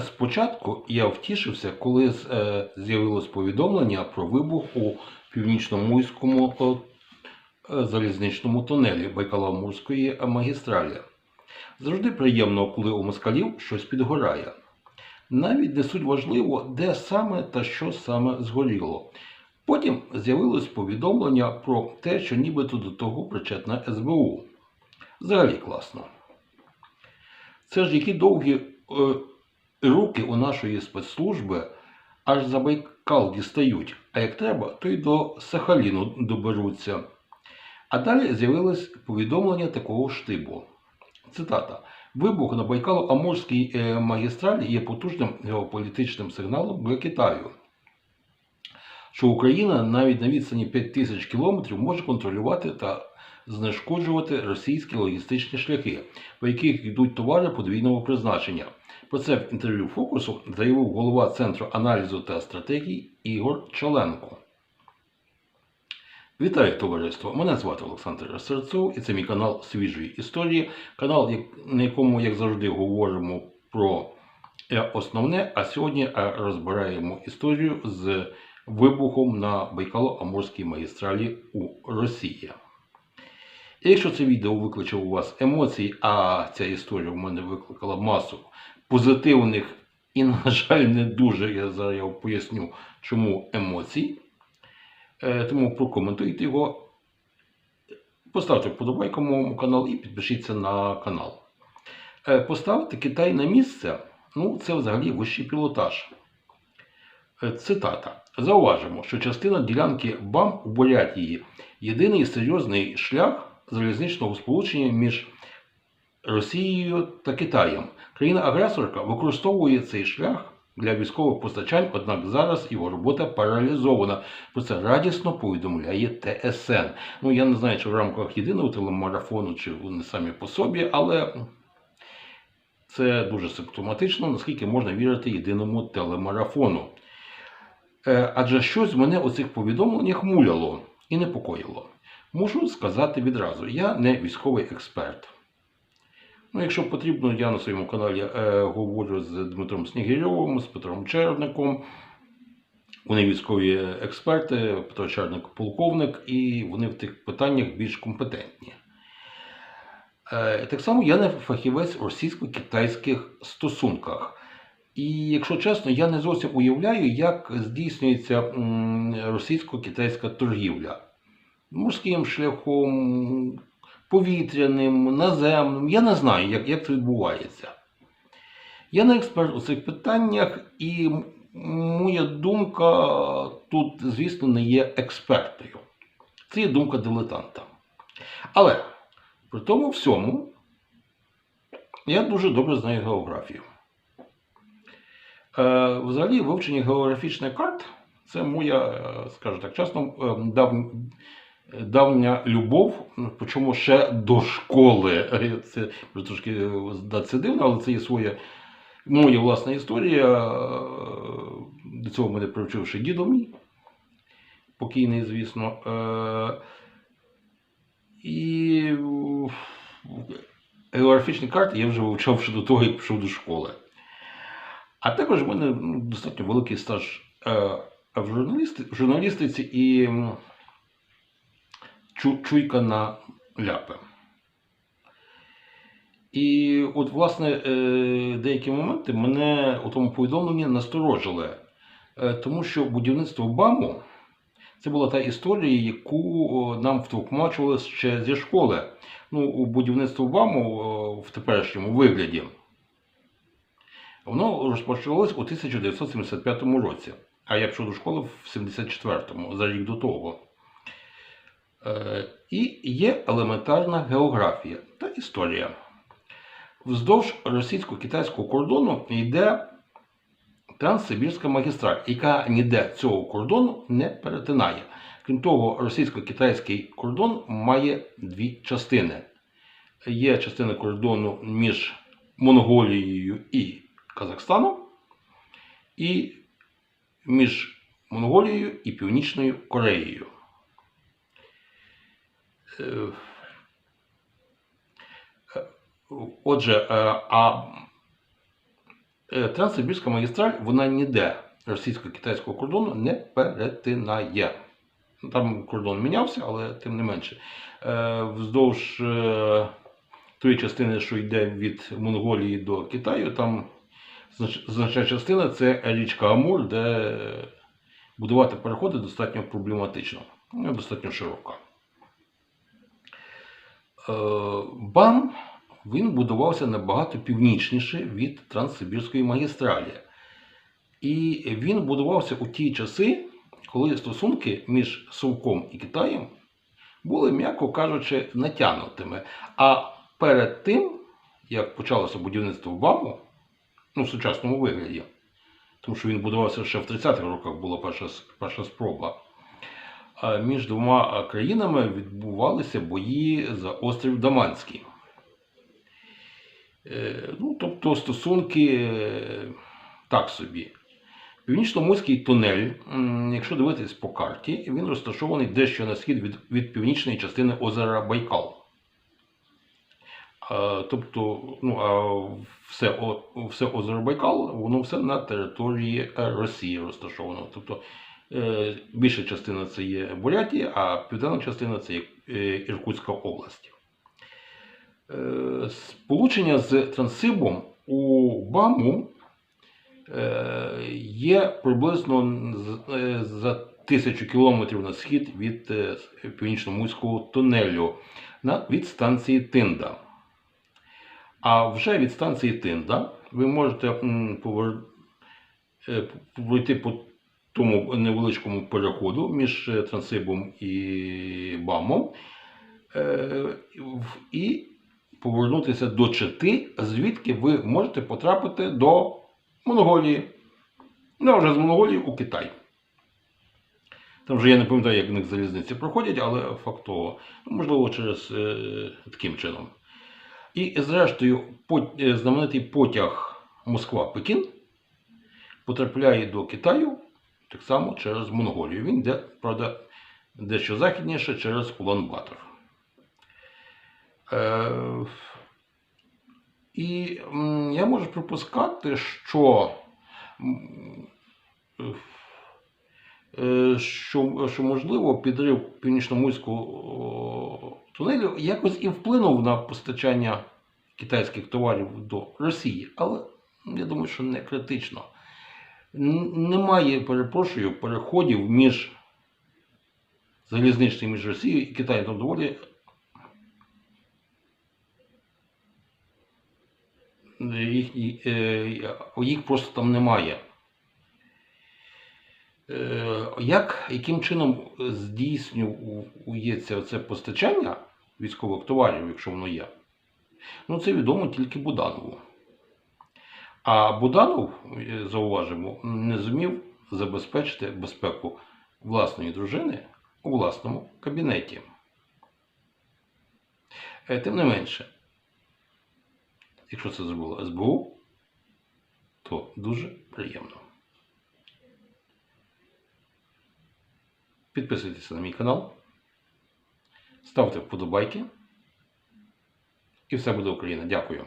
Спочатку я втішився, коли е, з'явилось повідомлення про вибух у північномуйському е, залізничному тунелі Байкало-Амурської магістралі. Завжди приємно, коли у москалів щось підгорає. Навіть не суть важливо, де саме та що саме згоріло. Потім з'явилось повідомлення про те, що нібито до того причетна СБУ. Взагалі класно. Це ж які довгі е, руки у нашої спецслужби аж за Байкал дістають, а як треба, то й до Сахаліну доберуться. А далі з'явилось повідомлення такого штибу. Цитата. Вибух на Байкало-Амурській е, магістралі є потужним геополітичним сигналом для Китаю, що Україна навіть на відстані 5 тисяч кілометрів може контролювати та знешкоджувати російські логістичні шляхи, по яких йдуть товари подвійного призначення. Про це в інтерв'ю Фокусу заявив голова Центру аналізу та стратегій Ігор Чоленко. Вітаю товариство! Мене звати Олександр Серцов і це мій канал Свіжої історії. Канал, на якому, як завжди, говоримо про е, основне, а сьогодні е, розбираємо історію з вибухом на Байкало-Амурській магістралі у Росії. Якщо це відео викличе у вас емоції, а ця історія в мене викликала масу позитивних і, на жаль, не дуже, я зараз я поясню, чому емоцій. Е, Тому прокоментуйте його, поставте вподобайку моєму каналу і підпишіться на канал. Е, Поставити Китай на місце ну, це взагалі вищий пілотаж. Е, Цитата. Зауважимо, що частина ділянки БАМ у Бурятії єдиний серйозний шлях залізничного сполучення між Росією та Китаєм. Країна-агресорка використовує цей шлях для військових постачань, однак зараз його робота паралізована. Про це радісно повідомляє ТСН. Ну я не знаю, чи в рамках єдиного телемарафону, чи вони самі по собі, але це дуже симптоматично, наскільки можна вірити єдиному телемарафону. Е, Адже щось мене у цих повідомленнях муляло і непокоїло. Можу сказати відразу, я не військовий експерт. Ну, якщо потрібно, я на своєму каналі е, говорю з Дмитром Снігирьовим, з Петром Черником. Вони військові експерти, Петро Черник полковник, і вони в тих питаннях більш компетентні. Е, так само я не фахівець у російсько-китайських стосунках. І якщо чесно, я не зовсім уявляю, як здійснюється російсько-китайська торгівля морським шляхом, повітряним, наземним. Я не знаю, як, як це відбувається. Я не експерт у цих питаннях, і моя думка тут, звісно, не є експертою. Це є думка дилетанта. Але при тому всьому я дуже добре знаю географію. Е, взагалі, вивчення географічних карт це моя, е, скажу так чесно, е, дав, давня любов, причому ще до школи. Е, Це трошки е, здатися дивно, але це є своя моя власна історія. Е, До цього мене привчив ще дідо мій, покійний, звісно. Е, І географічні карти я вже вивчав ще до того, як пішов до школи. А також в мене ну, достатньо великий стаж в, журналісти, журналістиці і чуйка на ляпи. І от, власне, е, деякі моменти мене у тому повідомленні насторожили, Е, тому що будівництво БАМу це була та історія, яку нам втовкмачували ще зі школи. Ну, будівництво БАМу в теперішньому вигляді. Воно розпочалось у 1975 році, а я пішов до школи в 74-му, за рік до того. Е, і є елементарна географія та історія. Вздовж російсько-китайського кордону йде Транссибірська магістраль, яка ніде цього кордону не перетинає. Крім того, російсько-китайський кордон має дві частини. Є частина кордону між Монголією і Казахстаном, і між Монголією і Північною Кореєю. Е, Отже, е, а е, Транссибірська магістраль вона ніде російсько-китайського кордону не перетинає. Там кордон мінявся, але тим не менше. Вздовж тої частини, що йде від Монголії до Китаю, там значна частина це річка Амур, де будувати переходи достатньо проблематично, достатньо широка. Е, БАМ він будувався набагато північніше від Транссибірської магістралі. І він будувався у ті часи, коли стосунки між Совком і Китаєм були, м'яко кажучи, натягнутими. А перед тим, як почалося будівництво БАМу, ну, в сучасному вигляді, тому що він будувався ще в 30-х роках, була перша, перша спроба. Між двома країнами відбувалися бої за острів Даманський. Е, Ну, тобто стосунки е, так собі. Північно-Муський тунель, якщо дивитись по карті, він розташований дещо на схід від, від північної частини озера Байкал. Тобто, ну, все, все озеро Байкал, воно все на території Росії розташовано. Тобто більша частина це є Бурятія, а південна частина це є е, Іркутська область. Е, Сполучення з Транссибом у БАМу е, є приблизно е, за тисячу кілометрів на схід від е, північно-муського тунелю від станції Тинда. А вже від станції Тинда ви можете е, пройти по тому невеличкому переходу між е, Трансибом і Бамом е, і повернутися до Чити, звідки ви можете потрапити до Монголії. Ну, вже з Монголії у Китай. Там вже я не пам'ятаю, як в них залізниці проходять, але фактово, ну, можливо, через е, таким чином. І зрештою, пот- е, знаменитий потяг Москва-Пекін потрапляє до Китаю так само через Монголію. Він йде, правда, дещо західніше через Улан-Батор. Е, і я можу припускати, що, е, що, що можливо підрив північно-муського тунелю якось і вплинув на постачання китайських товарів до Росії, але я думаю, що не критично. Немає, перепрошую, переходів між залізничним між Росією і Китаєм. Там доволі їх, е, їх просто там немає. Е, Як, яким чином здійснюється це постачання військових товарів, якщо воно є? Ну, це відомо тільки Буданову. А Буданов, зауважимо, не зумів забезпечити безпеку власної дружини у власному кабінеті. Е, Тим не менше, якщо це зробило СБУ, то дуже приємно. Підписуйтесь на мій канал, ставте вподобайки. І все буде Україна. Дякую.